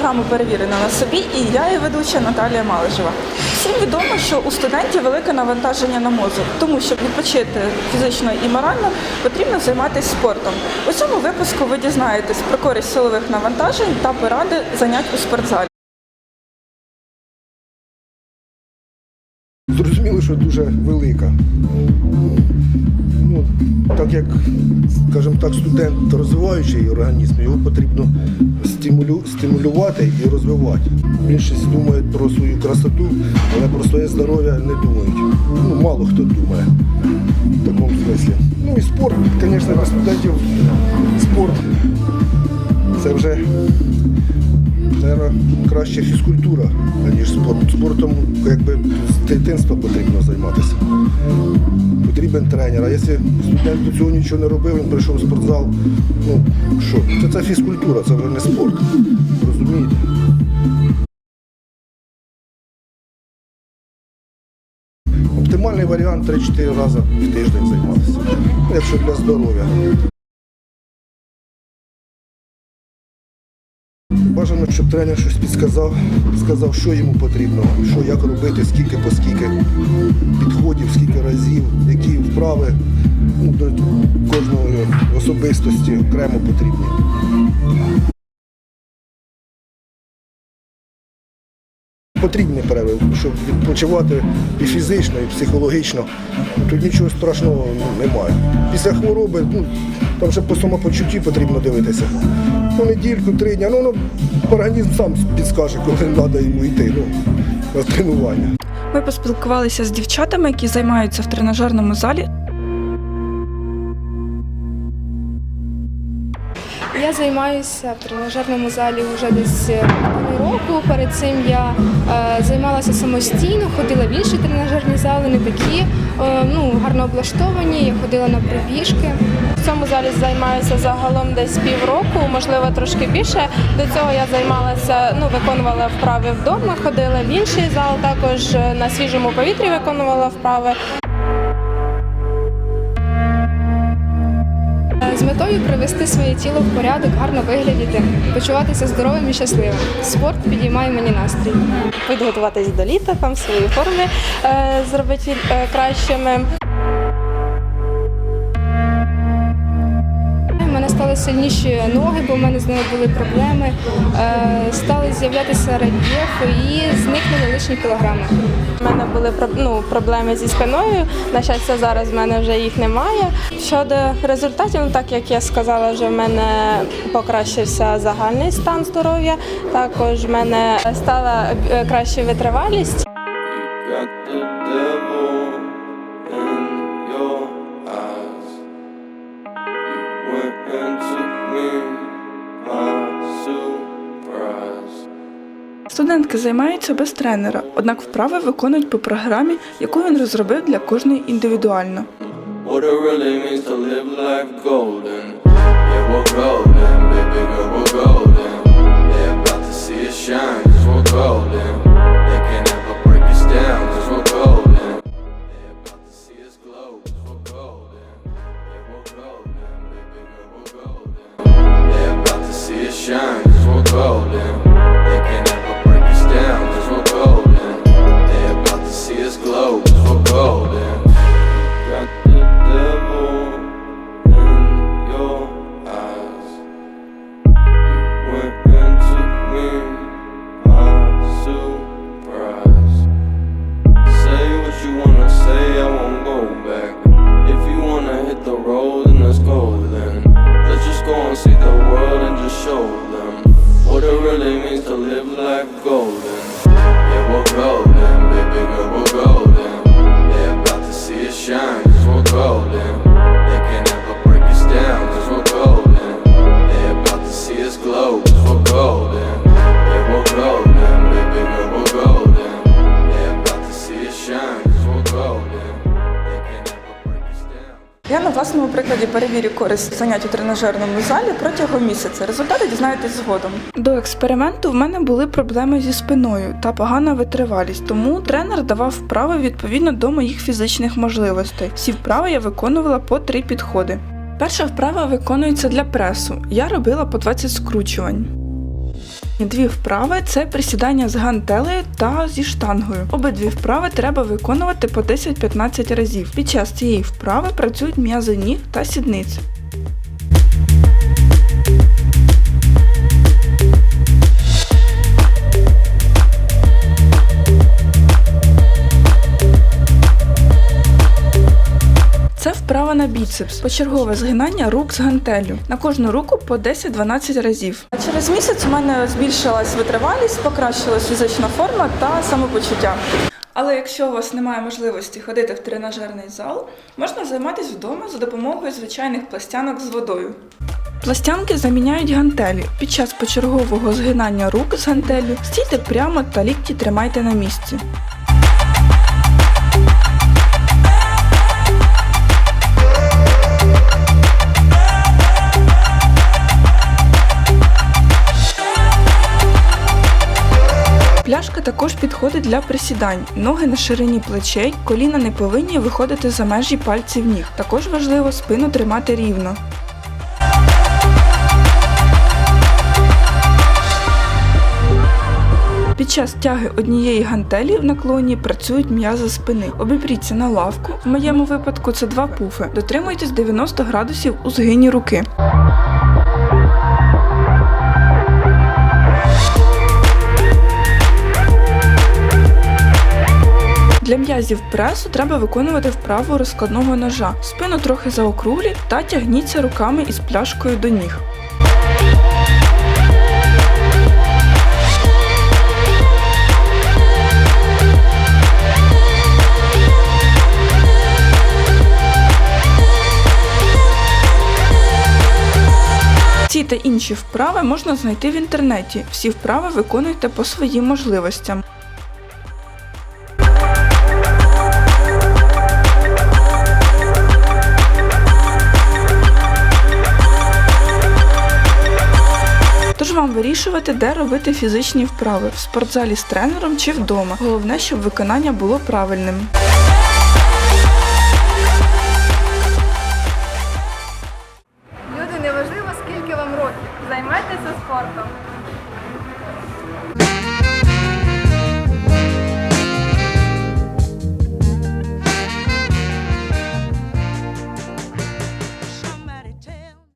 програму перевірена на собі і я її ведуча Наталія Малежева. Всім відомо, що у студентів велике навантаження на мозок, тому щоб відпочити фізично і морально, потрібно займатися спортом. У цьому випуску ви дізнаєтесь про користь силових навантажень та поради занять у спортзалі. Зрозуміло, що дуже велика. Ну, так як, скажімо так, студент розвиваючий організм, його потрібно стимулю, стимулювати і розвивати. Більшість думає про свою красоту, але про своє здоров'я не думають. Ну, мало хто думає в такому смислі. Ну і спорт, звісно, для студентів спорт це вже Наверно, краще фізкультура, ніж спорт. Спортом якби з дитинства потрібно займатися. Потрібен тренер. А якщо студент до цього нічого не робив, він прийшов в спортзал, ну що, це, це фізкультура, це вже не спорт. Розумієте? Оптимальний варіант 3-4 рази в тиждень займатися. Якщо для здоров'я. Бажано, щоб тренер щось підсказав, сказав, що йому потрібно, що як робити, скільки по скільки підходів, скільки разів, які вправи ну, до кожної особистості окремо потрібні. Потрібні перерви, щоб відпочивати і фізично, і психологічно. Тут нічого страшного немає. Після хвороби, ну, там вже по самопочутті потрібно дивитися. Ну, недільку, три дні, ну, ну організм сам підскаже, коли треба йому йти ну, на тренування. Ми поспілкувалися з дівчатами, які займаються в тренажерному залі. Займаюся в тренажерному залі вже десь е, року. Перед цим я е, займалася самостійно, ходила в інші тренажерні зали, не такі е, ну, гарно облаштовані. Я ходила на пробіжки. В цьому залі займаюся загалом десь півроку, можливо, трошки більше. До цього я займалася, ну виконувала вправи вдома, ходила в інший зал, також на свіжому повітрі виконувала вправи. З метою привести своє тіло в порядок, гарно виглядіти, почуватися здоровим і щасливим. Спорт підіймає мені настрій. Підготуватись до літа, там свої форми е, зробити е, кращими. Сильніші ноги, бо в мене з ними були проблеми. Е, Стали з'являтися рельєфи і зникнули лишні кілограми. У мене були про- ну, проблеми зі спиною. На щастя, зараз в мене вже їх немає. Щодо результатів, ну, так як я сказала, вже в мене покращився загальний стан здоров'я. Також в мене стала е, краща витривалість. Студентки займаються без тренера, однак вправи виконують по програмі, яку він розробив для кожної індивідуально. Golden. Власному прикладі перевірю користь занять у тренажерному залі протягом місяця. Результати дізнаєтесь згодом. До експерименту в мене були проблеми зі спиною та погана витривалість, тому тренер давав вправи відповідно до моїх фізичних можливостей. Всі вправи я виконувала по три підходи. Перша вправа виконується для пресу. Я робила по 20 скручувань. Дві вправи це присідання з гантелею та зі штангою. Обидві вправи треба виконувати по 10-15 разів. Під час цієї вправи працюють м'язи ніг та сідниць. На біцепс, почергове згинання рук з гантелю. На кожну руку по 10-12 разів. Через місяць у мене збільшилась витривалість, покращилась фізична форма та самопочуття. Але якщо у вас немає можливості ходити в тренажерний зал, можна займатися вдома за допомогою звичайних пластянок з водою. Пластянки заміняють гантелі. Під час почергового згинання рук з гантелю стійте прямо та лікті тримайте на місці. Пляшка також підходить для присідань. Ноги на ширині плечей, коліна не повинні виходити за межі пальців ніг. Також важливо спину тримати рівно. Під час тяги однієї гантелі в наклоні працюють м'язи спини. Обіпріться на лавку. В моєму випадку це два пуфи. Дотримуйтесь 90 градусів у згині руки. М'язів пресу треба виконувати вправу розкладного ножа. Спину трохи заокругліть та тягніться руками із пляшкою до ніг. Ці та інші вправи можна знайти в інтернеті. Всі вправи виконуйте по своїм можливостям. Вам вирішувати, де робити фізичні вправи в спортзалі з тренером чи вдома. Головне, щоб виконання було правильним. Люди, неважливо, скільки вам років. Займайтеся спортом.